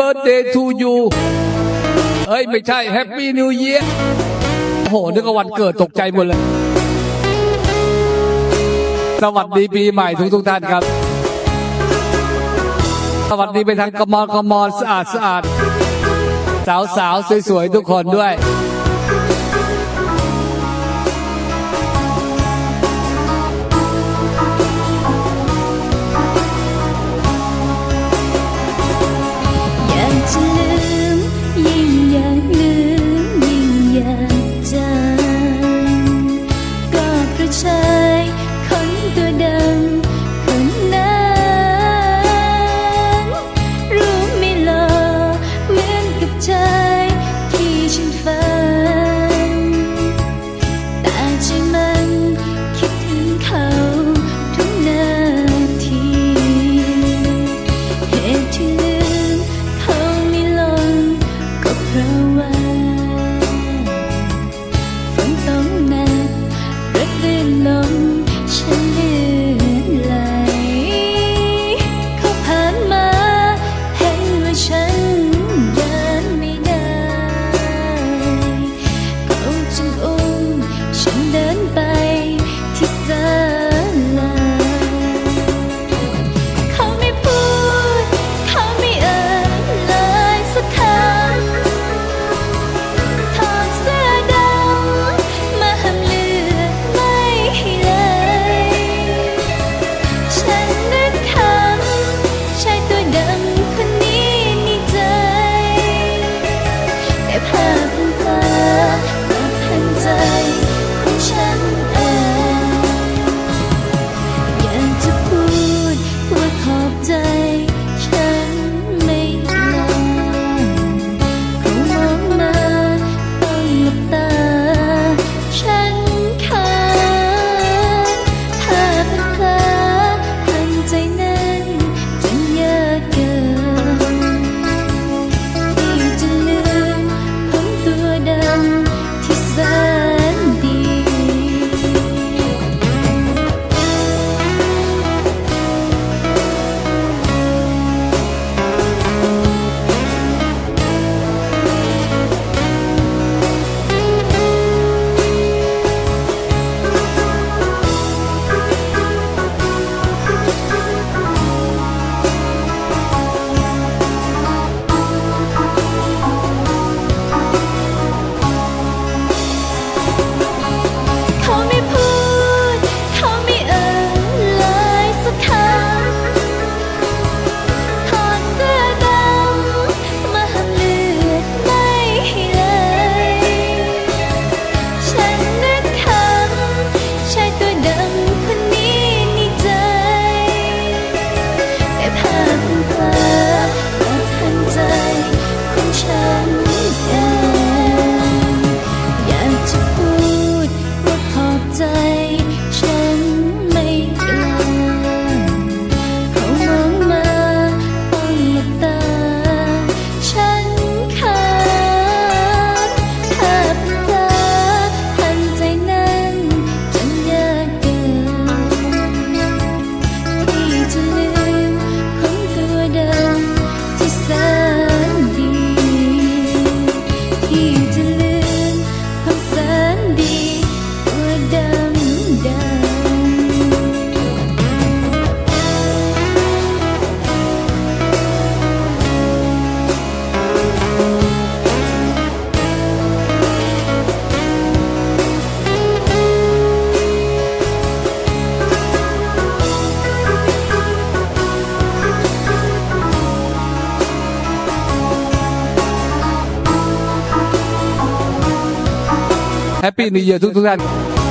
birthday to you เอ้ย ไม่ใช่ Happy New Year โอ้โห นึกว่าวันเกิดตกใจหมดเลย สวัสดีปีใหม่ทุกทุกท่านครับ สวัสดีไปทางกมลกมลสะอาดสะอาด สาวสาวสวยๆ ทุกคนด้วย you. 被你惹怒之人。